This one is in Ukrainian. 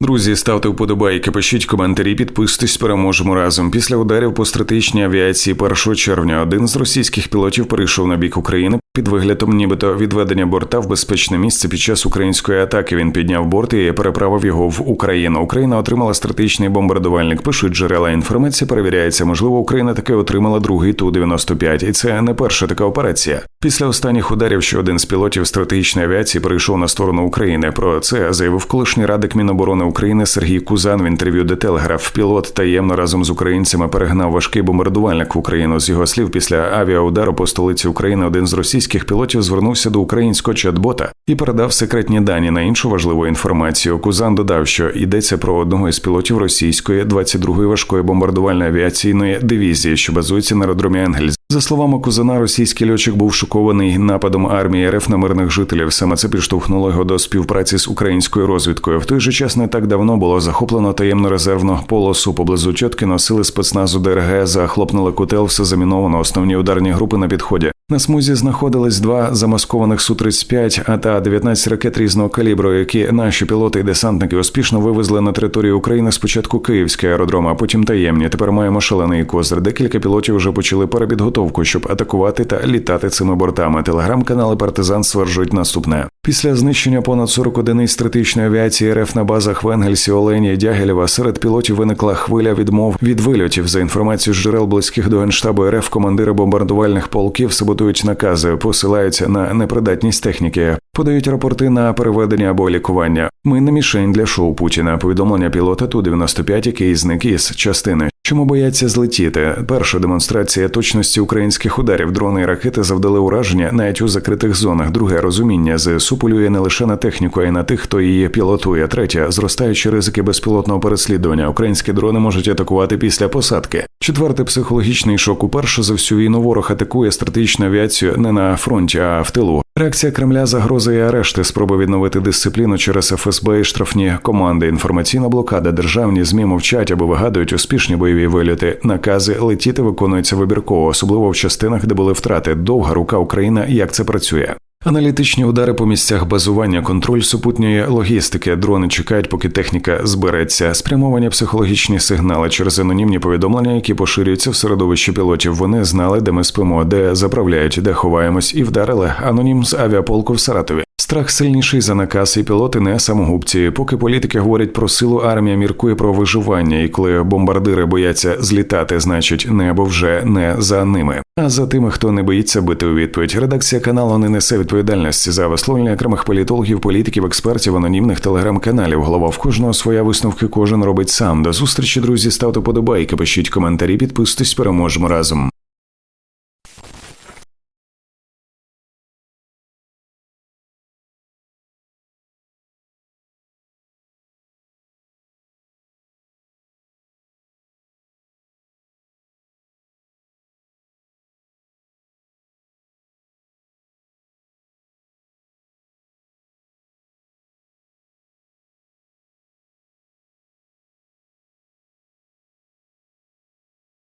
Друзі, ставте вподобайки, пишіть коментарі, підписуйтесь, переможемо разом. Після ударів по стратегічній авіації 1 червня один з російських пілотів перейшов на бік України під виглядом, нібито відведення борта в безпечне місце під час української атаки. Він підняв борт і переправив його в Україну. Україна отримала стратегічний бомбардувальник. Пишуть джерела інформації. Перевіряється, можливо, Україна таки отримала другий ту 95 і це не перша така операція. Після останніх ударів, що один з пілотів стратегічної авіації перейшов на сторону України. Про це заявив колишній радик Міноборони України Сергій Кузан в інтерв'ю де Телеграф. Пілот таємно разом з українцями перегнав важкий бомбардувальник в Україну. З його слів, після авіаудару по столиці України один з російських пілотів звернувся до українського чат-бота і передав секретні дані на іншу важливу інформацію. Кузан додав, що йдеться про одного із пілотів російської 22-ї важкої бомбардувальної авіаційної дивізії, що базується на аеродромі Енгельс. За словами кузена, російський льотчик був шокований нападом армії РФ на мирних жителів. Саме це підштовхнуло його до співпраці з українською розвідкою. В той же час не так давно було захоплено таємну резервну полосу поблизу Чоткіно. Сили спецназу ДРГ захлопнули котел, все заміновано. Основні ударні групи на підході. На смузі знаходились два замаскованих су 35 а та 19 ракет різного калібру, які наші пілоти і десантники успішно вивезли на територію України спочатку Київський аеродром, а потім таємні. Тепер маємо шалений козир. Декілька пілотів вже почали перепідготовку, щоб атакувати та літати цими бортами. Телеграм-канали Партизан стверджують наступне. Після знищення понад 40 одиниць стратегічної авіації РФ на базах в Енгельсі, Олені, Дягелєва серед пілотів виникла хвиля відмов від вильотів. За інформацією джерел близьких до генштабу РФ, командири бомбардувальних полків саботують накази, посилаються на непридатність техніки, подають рапорти на переведення або лікування. Ми не мішень для шоу Путіна. Повідомлення пілота ту 95 який зник із частини. Чому бояться злетіти? Перша демонстрація точності українських ударів дрони і ракети завдали ураження навіть у закритих зонах. Друге розуміння ЗСУ полює не лише на техніку, а й на тих, хто її пілотує. Третє зростаючі ризики безпілотного переслідування. Українські дрони можуть атакувати після посадки. Четверте психологічний шок. Уперше за всю війну ворог атакує стратегічну авіацію не на фронті, а в тилу. Реакція Кремля загрози і арешти, спроби відновити дисципліну через ФСБ і штрафні команди. Інформаційна блокада, державні змі мовчать або вигадують успішні бойові виліти. Накази летіти виконуються вибірково, особливо в частинах, де були втрати. Довга рука Україна. Як це працює? Аналітичні удари по місцях базування, контроль супутньої логістики, дрони чекають, поки техніка збереться, спрямовані психологічні сигнали через анонімні повідомлення, які поширюються в середовищі пілотів. Вони знали, де ми спимо, де заправляють, де ховаємось, і вдарили анонім з авіаполку в Саратові. Страх сильніший за наказ, і пілоти не самогубці. Поки політики говорять про силу, армія міркує про виживання, і коли бомбардири бояться злітати, значить небо вже не за ними, а за тими, хто не боїться бити у відповідь. Редакція каналу не несе відповідальності за висловлення окремих політологів, політиків, експертів, анонімних телеграм-каналів. Голова в кожного своя висновки кожен робить сам. До зустрічі, друзі, ставте подобайки, пишіть коментарі, підписуйтесь, переможемо разом.